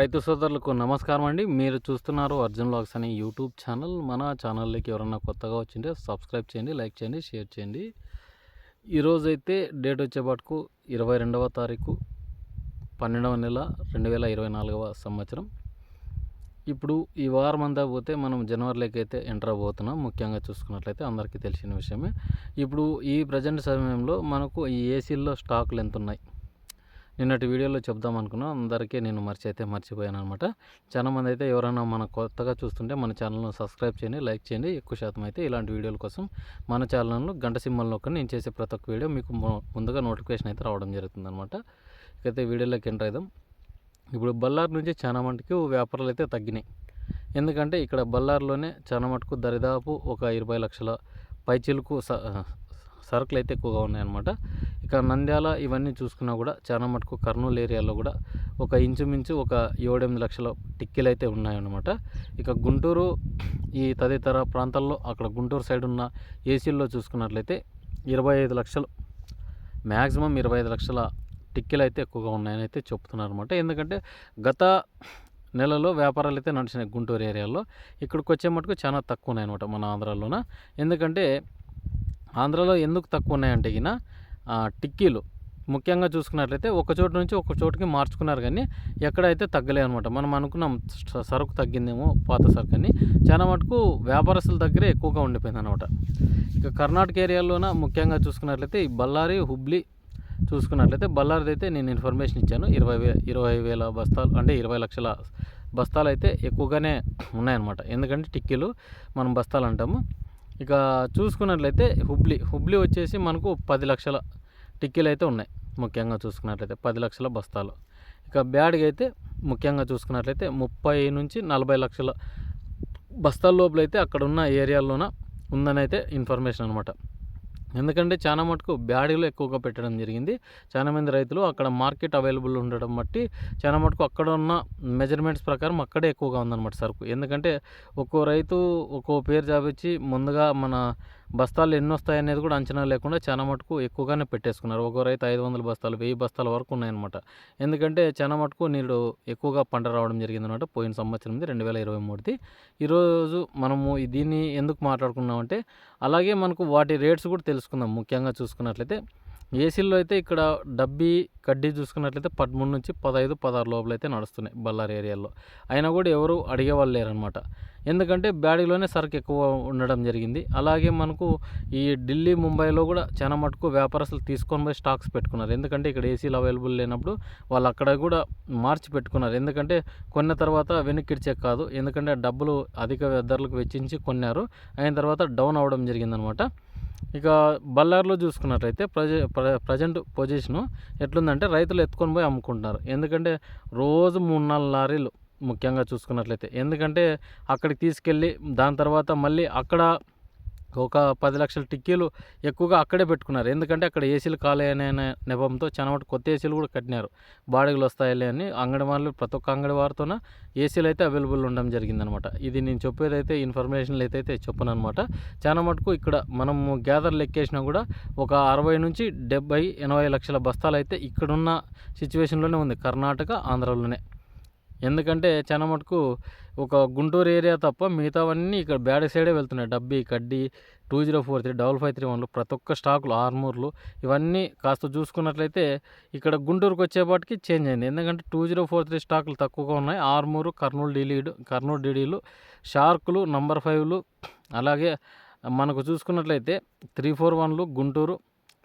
రైతు సోదరులకు నమస్కారం అండి. మీరు చూస్తున్నారు అర్జున్ లాగ్స్ అనే యూట్యూబ్ ఛానల్. మన ఛానల్లోకి ఎవరన్నా కొత్తగా వచ్చింటే సబ్స్క్రైబ్ చేయండి లైక్ చేయండి షేర్ చేయండి. ఈరోజు అయితే డేట్ వచ్చేపాటుకు ఇరవై రెండవ తారీఖు పన్నెండవ నెల రెండు వేల ఇరవై నాలుగవ సంవత్సరం. ఇప్పుడు ఈ వారం అంతా పోతే మనం జనవరిలోకి అయితే ఎంటర్ అవబోతున్నాం ముఖ్యంగా చూసుకున్నట్లయితే అందరికీ తెలిసిన విషయమే. ఇప్పుడు ఈ ప్రజెంట్ సమయంలో మనకు ఈ ఏసీల్లో స్టాకులు ఎంత ఉన్నాయి నిన్నటి వీడియోలో చెప్దాం అనుకున్నా. అందరికీ నేను మర్చి అయితే మర్చిపోయాను అనమాట చాలామంది అయితే ఎవరైనా మన కొత్తగా చూస్తుంటే మన ఛానల్ను సబ్స్క్రైబ్ చేయండి లైక్ చేయండి. ఎక్కువ శాతం అయితే ఇలాంటి వీడియోల కోసం మన ఛానల్ను గంట సింబల్ నొక్కని నేను చేసే ప్రతి ఒక్క వీడియో మీకు ముందుగా నోటిఫికేషన్ అయితే రావడం జరుగుతుంది అనమాట ఇకైతే వీడియోలోకి ఎంటర్ అవుదాం ఇప్పుడు బళ్ళారి నుంచి చాలా మటుకు వ్యాపారాలు అయితే తగ్గినాయి. ఎందుకంటే ఇక్కడ బళ్ళారిలోనే చాలా మటుకు దరిదాపు ఒక ఇరవై లక్షల పైచీలకు సరుకులు అయితే ఎక్కువగా ఉన్నాయన్నమాట. ఇక నంద్యాల ఇవన్నీ చూసుకున్నా కూడా చాలా మటుకు కర్నూలు ఏరియాలో కూడా ఒక ఇంచుమించు ఒక ఏడెనిమిది లక్షల టిక్కీలు అయితే ఉన్నాయన్నమాట. ఇక గుంటూరు ఈ తదితర ప్రాంతాల్లో అక్కడ గుంటూరు సైడ్ ఉన్న ఏసీల్లో చూసుకున్నట్లయితే ఇరవై ఐదు లక్షలు మ్యాక్సిమం ఇరవై ఐదు లక్షల టిక్కీలు అయితే ఎక్కువగా ఉన్నాయని అయితే చెప్తున్నారు అనమాట ఎందుకంటే గత నెలలో వ్యాపారాలు అయితే నడిచినాయి గుంటూరు ఏరియాలో. ఇక్కడికి వచ్చే మటుకు చాలా తక్కువ ఉన్నాయన్నమాట మన ఆంధ్రాలోన. ఎందుకంటే ఆంధ్రాలో ఎందుకు తక్కువ ఉన్నాయంటే ఈయన టిక్కీలు. ముఖ్యంగా చూసుకున్నట్లయితే ఒక చోటు నుంచి ఒక చోటుకి మార్చుకున్నారు కానీ ఎక్కడైతే తగ్గలే అనమాట మనం అనుకున్నాం స- సరుకు తగ్గిందేమో పాత సరుకు అని. చాలా మటుకు వ్యాపారస్తుల దగ్గరే ఎక్కువగా ఉండిపోయింది అనమాట ఇక కర్ణాటక ఏరియాలోన ముఖ్యంగా చూసుకున్నట్లయితే ఈ బళ్ళారి హుబ్లీ చూసుకున్నట్లయితే బళ్ళారిది అయితే నేను ఇన్ఫర్మేషన్ ఇచ్చాను. ఇరవై వే ఇరవై వేల బస్తాలు అంటే ఇరవై లక్షల బస్తాలు అయితే ఎక్కువగానే ఉన్నాయన్నమాట. ఎందుకంటే టిక్కీలు మనం బస్తాలు అంటాము. ఇక చూసుకున్నట్లయితే హుబ్లీ హుబ్లీ వచ్చేసి మనకు పది లక్షల టిక్కీలు అయితే ఉన్నాయి ముఖ్యంగా చూసుకున్నట్లయితే పది లక్షల బస్తాలు. ఇక బ్యాడ్గా అయితే ముఖ్యంగా చూసుకున్నట్లయితే ముప్పై నుంచి నలభై లక్షల బస్తాల లోపల అయితే అక్కడ ఉన్న ఏరియాల్లోన ఉందని అయితే ఇన్ఫర్మేషన్ అనమాట ఎందుకంటే చాలా మటుకు బ్యాడీలో ఎక్కువగా పెట్టడం జరిగింది. చాలా మంది రైతులు అక్కడ మార్కెట్ అవైలబుల్ ఉండడం బట్టి చాలా మటుకు అక్కడ ఉన్న మెజర్మెంట్స్ ప్రకారం అక్కడే ఎక్కువగా ఉందన్నమాట సరుకు. ఎందుకంటే ఒక్కో రైతు ఒక్కో పేరు చాపించి ముందుగా మన బస్తాలు ఎన్ని వస్తాయి అనేది కూడా అంచనా లేకుండా చాలా మటుకు ఎక్కువగానే పెట్టేసుకున్నారు. ఒక్కో రైతు ఐదు వందల బస్తాలు వెయ్యి బస్తాల వరకు ఉన్నాయన్నమాట. ఎందుకంటే చాలా మటుకు నీళ్ళు ఎక్కువగా పంట రావడం జరిగిందనమాట పోయిన సంవత్సరంది రెండు వేల ఇరవై మూడుది. ఈరోజు మనము దీన్ని ఎందుకు మాట్లాడుకున్నామంటే అలాగే మనకు వాటి రేట్స్ కూడా తెలుసుకుందాం ముఖ్యంగా చూసుకున్నట్లయితే. ఏసీల్లో అయితే ఇక్కడ డబ్బీ కడ్డీ చూసుకున్నట్లయితే పదమూడు నుంచి పదహైదు పదహారు లోపల అయితే నడుస్తున్నాయి బళ్ళారి ఏరియాలో అయినా కూడా ఎవరు అడిగేవాళ్ళు లేరనమాట ఎందుకంటే బ్యాడీలోనే సరుకు ఎక్కువ ఉండడం జరిగింది. అలాగే మనకు ఈ ఢిల్లీ ముంబైలో కూడా చాలా మటుకు వ్యాపారస్తులు తీసుకొని పోయి స్టాక్స్ పెట్టుకున్నారు. ఎందుకంటే ఇక్కడ ఏసీలు అవైలబుల్ లేనప్పుడు వాళ్ళు అక్కడ కూడా మార్చి పెట్టుకున్నారు. ఎందుకంటే కొన్న తర్వాత వెనక్కి ఇచ్చే కాదు. ఎందుకంటే డబ్బులు అధిక ధరలకు వెచ్చించి కొన్నారు. అయిన తర్వాత డౌన్ అవ్వడం జరిగిందనమాట ఇక బళ్ళారిలో చూసుకున్నట్లయితే ప్రజ ప్రజెంట్ పొజిషను ఎట్లుందంటే రైతులు ఎత్తుకొని పోయి అమ్ముకుంటున్నారు. ఎందుకంటే రోజు మూడు నాలుగు లారీలు ముఖ్యంగా చూసుకున్నట్లయితే. ఎందుకంటే అక్కడికి తీసుకెళ్ళి దాని తర్వాత మళ్ళీ అక్కడ ఒక పది లక్షల టిక్కీలు ఎక్కువగా అక్కడే పెట్టుకున్నారు. ఎందుకంటే అక్కడ ఏసీలు కాలే అనే నెపంతో చాలా మటుకు కొత్త ఏసీలు కూడా కట్టినారు. బాడీలు వస్తాయిలే అని అంగడి ప్రతి ఒక్క అంగడి ఏసీలు అయితే అవైలబుల్ ఉండడం జరిగిందనమాట. ఇది నేను చెప్పేదైతే ఇన్ఫర్మేషన్లు అయితే అయితే చెప్పను అనమాట చాలా మటుకు ఇక్కడ మనము గ్యాదర్ లెక్కేసినా కూడా ఒక అరవై నుంచి డెబ్బై ఎనభై లక్షల బస్తాలు అయితే ఇక్కడున్న సిచ్యువేషన్లోనే ఉంది. కర్ణాటక ఆంధ్రలోనే. ఎందుకంటే చాలా మటుకు ఒక గుంటూరు ఏరియా తప్ప మిగతావన్నీ ఇక్కడ బ్యాడ్ సైడే వెళ్తున్నాయి. డబ్బీ కడ్డీ two zero four three double five three వన్లు ప్రతి ఒక్క స్టాకులు ఆర్మూర్లు ఇవన్నీ కాస్త చూసుకున్నట్లయితే ఇక్కడ గుంటూరుకు వచ్చేపాటికి చేంజ్ అయింది. ఎందుకంటే టూ జీరో ఫోర్ త్రీ స్టాకులు తక్కువగా ఉన్నాయి. ఆర్మూరు కర్నూలు డీలీడు కర్నూలు డీడీలు షార్కులు నంబర్ ఫైవ్లు అలాగే మనకు చూసుకున్నట్లయితే త్రీ ఫోర్ వన్లు గుంటూరు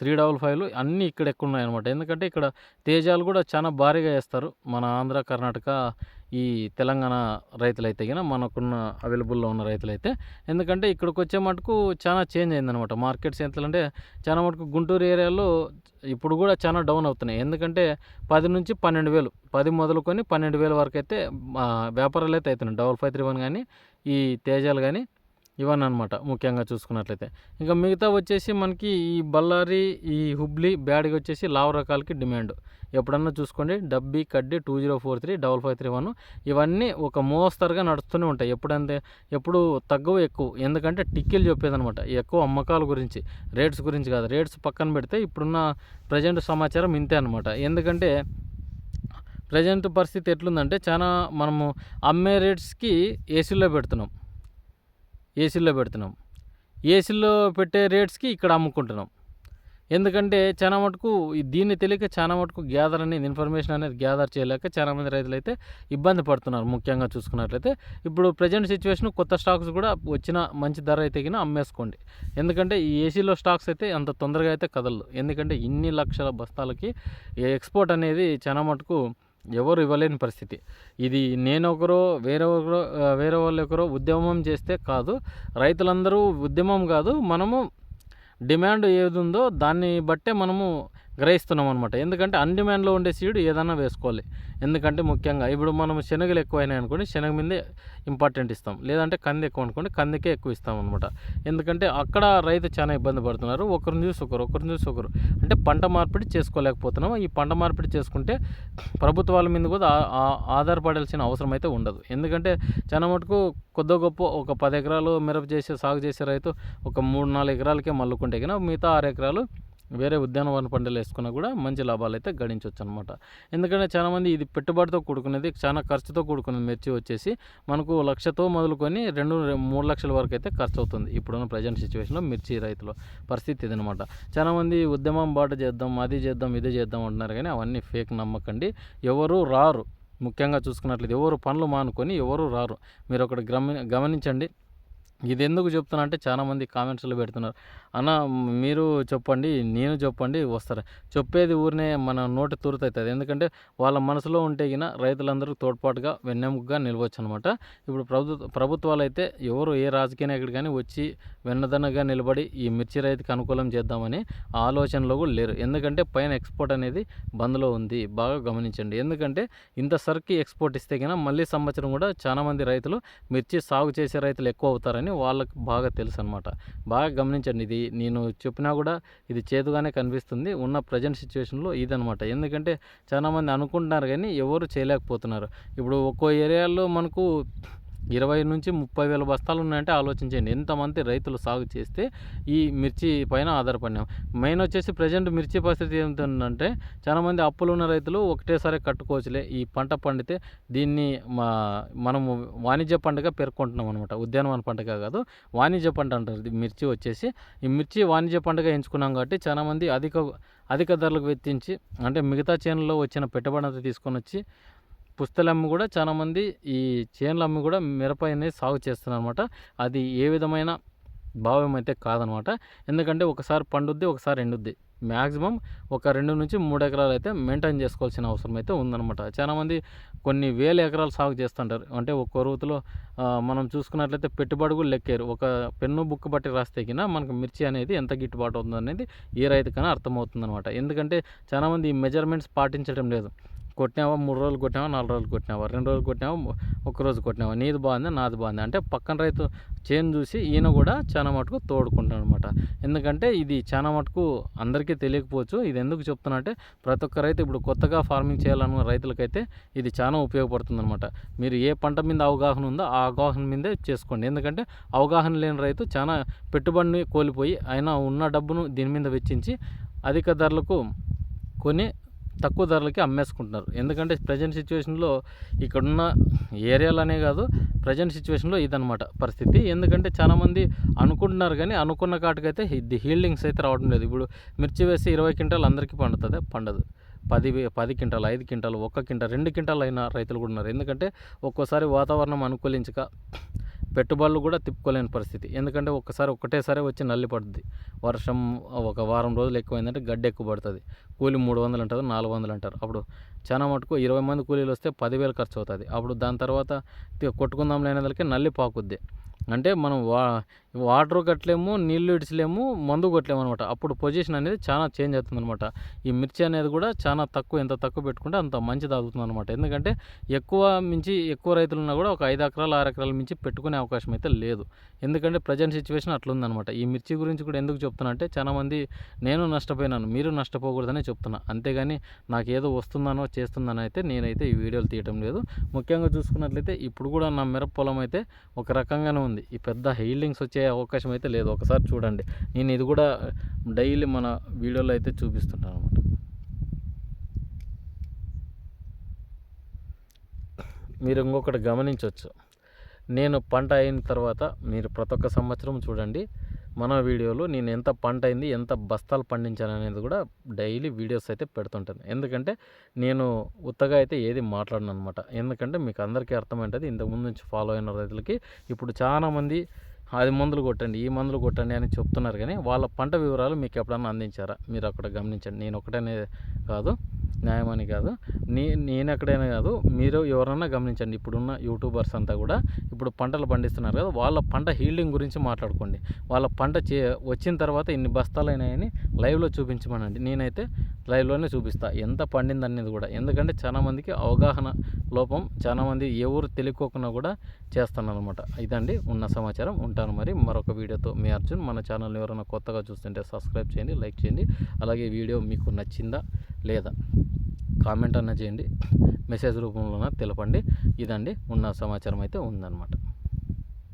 త్రీ డబల్ ఫైవ్లు అన్నీ ఇక్కడ ఎక్కువ ఉన్నాయన్నమాట. ఎందుకంటే ఇక్కడ తేజాలు కూడా చాలా భారీగా వేస్తారు. మన ఆంధ్ర కర్ణాటక ఈ తెలంగాణ రైతులైతే గిన మనకున్న అవైలబుల్లో ఉన్న రైతులైతే. ఎందుకంటే ఇక్కడికి వచ్చే మటుకు చాలా చేంజ్ అయిందనమాట మార్కెట్స్ ఎంతలంటే చాలా మటుకు గుంటూరు ఏరియాలో ఇప్పుడు కూడా చాలా డౌన్ అవుతున్నాయి. ఎందుకంటే పది నుంచి పన్నెండు వేలు పది మొదలుకొని పన్నెండు వేల వరకు అయితే వ్యాపారాలు అయితే అవుతున్నాయి. డబల్ ఫైవ్ త్రీ వన్ కానీ ఈ తేజాలు కానీ ఇవన్నమాట ముఖ్యంగా చూసుకున్నట్లయితే. ఇంకా మిగతా వచ్చేసి మనకి ఈ బళ్ళారి ఈ హుబ్లీ బ్యాడ్గా వచ్చేసి లావు రకాలకి డిమాండ్. ఎప్పుడన్నా చూసుకోండి డబ్బీ కడ్డీ two zero four three double five three one. ఇవన్నీ ఒక మోస్తరుగా నడుస్తూనే ఉంటాయి. ఎప్పుడంతే ఎప్పుడు తగ్గవు ఎక్కువ. ఎందుకంటే టిక్కీలు చెప్పేదనమాట ఎక్కువ అమ్మకాల గురించి రేట్స్ గురించి కాదు. రేట్స్ పక్కన పెడితే ఇప్పుడున్న ప్రజెంట్ సమాచారం ఇంతే అనమాట ఎందుకంటే ప్రజెంట్ పరిస్థితి ఎట్లుందంటే చాలా మనము అమ్మే రేట్స్కి ఏసీలో పెడుతున్నాం. ఏసీలో పెడుతున్నాం. ఏసీలో పెట్టే రేట్స్కి ఇక్కడ అమ్ముకుంటున్నాం. ఎందుకంటే చాలా మటుకు దీన్ని తెలియక చాలా మటుకు గ్యాదర్ అనేది ఇన్ఫర్మేషన్ అనేది గ్యాదర్ చేయలేక చాలామంది రైతులు అయితే ఇబ్బంది పడుతున్నారు ముఖ్యంగా చూసుకున్నట్లయితే. ఇప్పుడు ప్రజెంట్ సిచ్యువేషన్ కొత్త స్టాక్స్ కూడా వచ్చిన మంచి ధర అయితే కింద అమ్మేసుకోండి. ఎందుకంటే ఈ ఏసీలో స్టాక్స్ అయితే అంత తొందరగా అయితే కదలదు. ఎందుకంటే ఇన్ని లక్షల బస్తాలకి ఎక్స్పోర్ట్ అనేది చాలా మటుకు ఎవరు ఇవ్వలేని పరిస్థితి. ఇది నేను ఒకరో వేరే ఒకరో వేరే వాళ్ళు ఒకరో ఉద్యమం చేస్తే కాదు. రైతులందరూ ఉద్యమం కాదు. మనము డిమాండ్ ఏది ఉందో దాన్ని బట్టే మనము గ్రహిస్తున్నాం అనమాట ఎందుకంటే అన్ డిమాండ్లో ఉండే సీడ్ ఏదైనా వేసుకోవాలి. ఎందుకంటే ముఖ్యంగా ఇప్పుడు మనం శనగలు ఎక్కువైనాయి అనుకోండి శనగ మీదే ఇంపార్టెంట్ ఇస్తాం. లేదంటే కంది ఎక్కువ అనుకోండి కందికే ఎక్కువ ఇస్తాం అనమాట ఎందుకంటే అక్కడ రైతు చాలా ఇబ్బంది పడుతున్నారు. ఒకరిని చూసి ఒకరు ఒకరిని చూసి ఒకరు. అంటే పంట మార్పిడి చేసుకోలేకపోతున్నాం. ఈ పంట మార్పిడి చేసుకుంటే ప్రభుత్వాల మీద కూడా ఆధారపడాల్సిన అవసరం అయితే ఉండదు. ఎందుకంటే చాలా మటుకు కొద్ది గొప్ప ఒక పది ఎకరాలు మిరప చేసే సాగు చేసే రైతు ఒక మూడు నాలుగు ఎకరాలకే మల్లుకుంటే కన్నా మిగతా ఆరు ఎకరాలు వేరే ఉద్యానవన పంటలు వేసుకున్నా కూడా మంచి లాభాలు అయితే గడించవచ్చు అనమాట ఎందుకంటే చాలామంది ఇది పెట్టుబడితో కూడుకునేది చాలా ఖర్చుతో కూడుకున్నది మిర్చి వచ్చేసి మనకు లక్షతో మొదలుకొని రెండు మూడు లక్షల వరకు అయితే ఖర్చు అవుతుంది ఇప్పుడున్న ప్రజెంట్ సిచ్యువేషన్లో మిర్చి రైతుల పరిస్థితి ఇదనమాట చాలామంది ఉద్యమం బాట చేద్దాం అది చేద్దాం ఇది చేద్దాం అంటున్నారు కానీ అవన్నీ ఫేక్ నమ్మకండి. ఎవరు రారు. ముఖ్యంగా చూసుకున్నట్లయితే ఎవరు పనులు మానుకొని ఎవరు రారు. మీరు ఒకటి గమ గమనించండి. ఇది ఎందుకు చెప్తున్నా అంటే చాలామంది కామెంట్స్లో పెడుతున్నారు. అన్న మీరు చెప్పండి నేను చెప్పండి వస్తారు? చెప్పేది ఊరినే మన నోటి తురుతవుతుంది ఎందుకంటే వాళ్ళ మనసులో ఉంటే గిన రైతులందరూ తోడ్పాటుగా వెన్నెముకగా నిలవచ్చు అనమాట ఇప్పుడు ప్రభుత్వ ప్రభుత్వాలు అయితే ఎవరు ఏ రాజకీయ నాయకుడు కానీ వచ్చి వెన్నదన్నగా నిలబడి ఈ మిర్చి రైతుకి అనుకూలం చేద్దామని ఆలోచనలో కూడా లేరు. ఎందుకంటే పైన ఎక్స్పోర్ట్ అనేది బంద్లో ఉంది. బాగా గమనించండి. ఎందుకంటే ఇంత సరుకు ఎక్స్పోర్ట్ ఇస్తే కన్నా మళ్ళీ సంవత్సరం కూడా చాలామంది రైతులు మిర్చి సాగు చేసే రైతులు ఎక్కువ అవుతారని వాళ్ళకి బాగా తెలుసు అనమాట బాగా గమనించండి ఇది. నేను చెప్పినా కూడా ఇది చేదుగానే కనిపిస్తుంది. ఉన్న ప్రజెంట్ సిచ్యువేషన్లో ఇదనమాట ఎందుకంటే చాలామంది అనుకుంటున్నారు కానీ ఎవరు చేయలేకపోతున్నారు. ఇప్పుడు ఒక్కో ఏరియాలో మనకు ఇరవై నుంచి ముప్పై వేల బస్తాలు ఉన్నాయంటే ఆలోచించండి. ఎంతమంది రైతులు సాగు చేస్తే ఈ మిర్చి పైన ఆధారపడినాం. మెయిన్ వచ్చేసి ప్రజెంట్ మిర్చి పరిస్థితి ఏమిటంటే చాలామంది అప్పులు ఉన్న రైతులు ఒకటేసారి కట్టుకోవచ్చులే. ఈ పంట పండితే దీన్ని మా మనము వాణిజ్య పంటగా పేర్కొంటున్నాం అనమాట ఉద్యానవన పంటగా కాదు వాణిజ్య పంట అంటారు. మిర్చి వచ్చేసి ఈ మిర్చి వాణిజ్య పంటగా ఎంచుకున్నాం కాబట్టి చాలామంది అధిక అధిక ధరలకు వెత్తించి అంటే మిగతా చేనులో వచ్చిన పెట్టుబడి అంతా తీసుకొని వచ్చి పుస్తలు కూడా చాలామంది ఈ చేనులమ్మి కూడా మిరప అనేది సాగు చేస్తున్నారు అనమాట అది ఏ విధమైన భావం అయితే కాదనమాట ఎందుకంటే ఒకసారి పండుద్ది ఒకసారి ఎండుద్ది. మ్యాక్సిమం ఒక రెండు నుంచి మూడు ఎకరాలు అయితే మెయింటైన్ చేసుకోవాల్సిన అవసరం అయితే ఉందన్నమాట. చాలామంది కొన్ని వేల ఎకరాలు సాగు చేస్తుంటారు. అంటే ఒక్కో ఋతులో మనం చూసుకున్నట్లయితే పెట్టుబడి కూడా లెక్కారు ఒక పెన్ను బుక్ బట్టి రాస్తే కినా మనకు మిర్చి అనేది ఎంత గిట్టుబాటు అవుతుంది అనేది ఏ రైతుకైనా కన్నా అనమాట ఎందుకంటే చాలామంది ఈ మెజర్మెంట్స్ పాటించడం లేదు. కొట్టినావా మూడు రోజులు కొట్టినావా నాలుగు రోజులు కొట్టినావా రెండు రోజులు కొట్టినావా ఒక రోజు కొట్టినావా నీది బాగుంది నాది బాగుంది? అంటే పక్కన రైతు చేను చూసి ఈయన కూడా చాలా మటుకు తోడుకుంటాడు అనమాట ఎందుకంటే ఇది చాలా మటుకు అందరికీ తెలియకపోవచ్చు. ఇది ఎందుకు చెప్తున్నా అంటే ప్రతి ఒక్క రైతు ఇప్పుడు కొత్తగా ఫార్మింగ్ చేయాలనుకున్న రైతులకైతే ఇది చాలా ఉపయోగపడుతుంది అనమాట మీరు ఏ పంట మీద అవగాహన ఉందో ఆ అవగాహన మీదే చేసుకోండి. ఎందుకంటే అవగాహన లేని రైతు చాలా పెట్టుబడిని కోల్పోయి ఆయన ఉన్న డబ్బును దీని మీద వెచ్చించి అధిక ధరలకు కొని తక్కువ ధరలకి అమ్మేసుకుంటున్నారు. ఎందుకంటే ప్రజెంట్ సిచ్యువేషన్లో ఇక్కడున్న ఏరియాలనే కాదు ప్రజెంట్ సిచ్యువేషన్లో ఇదనమాట పరిస్థితి. ఎందుకంటే చాలామంది అనుకుంటున్నారు కానీ అనుకున్న కాటికైతే ఇది హీల్డింగ్స్ అయితే రావడం లేదు. ఇప్పుడు మిర్చి వేసి ఇరవై క్వింటాలు అందరికీ పండుతుంది? పండదు. పది పది క్వింటాలు ఐదు క్వింటాలు ఒక్క క్వింటాల్ రెండు క్వింటాలు అయిన రైతులు కూడా ఉన్నారు. ఎందుకంటే ఒక్కోసారి వాతావరణం అనుకూలించక పెట్టుబడులు కూడా తిప్పుకోలేని పరిస్థితి. ఎందుకంటే ఒక్కసారి ఒక్కటేసారి వచ్చి నల్లి పడుతుంది వర్షం ఒక వారం రోజులు ఎక్కువైందంటే గడ్డి ఎక్కువ పడుతుంది. కూలి మూడు వందలు అంటారు నాలుగు వందలు అంటారు. అప్పుడు చాలా మటుకు ఇరవై మంది కూలీలు వస్తే పదివేలు ఖర్చు అవుతుంది అప్పుడు దాని తర్వాత కొట్టుకుందాం లేనిదలకి నల్లి పాకుద్ది. అంటే మనం వా వాటర్ కట్టలేము నీళ్ళు ఇడిచలేము మందు కొట్టలేము అనమాట అప్పుడు పొజిషన్ అనేది చాలా చేంజ్ అవుతుంది అనమాట ఈ మిర్చి అనేది కూడా చాలా తక్కువ ఎంత తక్కువ పెట్టుకుంటే అంత మంచిది అవుతుంది అనమాట ఎందుకంటే ఎక్కువ మించి ఎక్కువ రైతులు ఉన్నా కూడా ఒక ఐదు ఎకరాలు ఆరు ఎకరాల మించి పెట్టుకునే అవకాశం అయితే లేదు. ఎందుకంటే ప్రజెంట్ సిచ్యువేషన్ అట్లుందనమాట ఈ మిర్చి గురించి కూడా ఎందుకు చెప్తున్నా అంటే చాలామంది నేను నష్టపోయినాను మీరు నష్టపోకూడదనే చెప్తున్నా. అంతేగాని నాకు ఏదో వస్తుందనో చేస్తుందనో అయితే నేనైతే ఈ వీడియోలు తీయటం లేదు. ముఖ్యంగా చూసుకున్నట్లయితే ఇప్పుడు కూడా నా మిరప పొలం అయితే ఒక రకంగానే ఉంది. ఈ పెద్ద హీల్డింగ్స్ వచ్చే అవకాశం అయితే లేదు. ఒకసారి చూడండి. నేను ఇది కూడా డైలీ మన వీడియోలో అయితే చూపిస్తుంటాను అనమాట మీరు ఇంకొకటి గమనించవచ్చు. నేను పంట అయిన తర్వాత మీరు ప్రతి ఒక్క సంవత్సరం చూడండి. మన వీడియోలో నేను ఎంత పంట అయింది ఎంత బస్తాలు పండించాను అనేది కూడా డైలీ వీడియోస్ అయితే పెడుతుంటాను. ఎందుకంటే నేను ఉత్తగా అయితే ఏది మాట్లాడను అనమాట ఎందుకంటే మీకు అందరికీ అర్థమైంటుంది ఇంతకుముందు నుంచి ఫాలో అయిన రైతులకి ఇప్పుడు చాలామంది అది మందులు కొట్టండి ఈ మందులు కొట్టండి అని చెప్తున్నారు కానీ వాళ్ళ పంట వివరాలు మీకు ఎప్పుడన్నా అందించారా? మీరు అక్కడ గమనించండి. నేను ఒకటనే కాదు. న్యాయమని కాదు. నే నేను ఎక్కడైనా కాదు మీరు ఎవరన్నా గమనించండి ఇప్పుడున్న యూట్యూబర్స్ అంతా కూడా ఇప్పుడు పంటలు పండిస్తున్నారు కదా వాళ్ళ పంట హీల్డింగ్ గురించి మాట్లాడుకోండి. వాళ్ళ పంట చే వచ్చిన తర్వాత ఇన్ని బస్తాలు అయినాయని లైవ్లో చూపించమనండి. నేనైతే లైవ్లోనే చూపిస్తా. ఎంత పండింది అనేది కూడా. ఎందుకంటే చాలామందికి అవగాహన లోపం చాలామంది ఎవరు తెలియకోకుండా కూడా చేస్తాను ఇదండి. ఉన్న సమాచారం ఉంటాను మరి. మరొక వీడియోతో మీ అర్జున్ మన ఛానల్ ఎవరైనా కొత్తగా చూస్తుంటే సబ్స్క్రైబ్ చేయండి లైక్ చేయండి. అలాగే వీడియో మీకు నచ్చిందా లేదా? కామెంట్ అన్న చేయండి. మెసేజ్ రూపంలోన తెలపండి. ఇదండి. ఉన్న సమాచారం అయితే ఉందన్నమాట.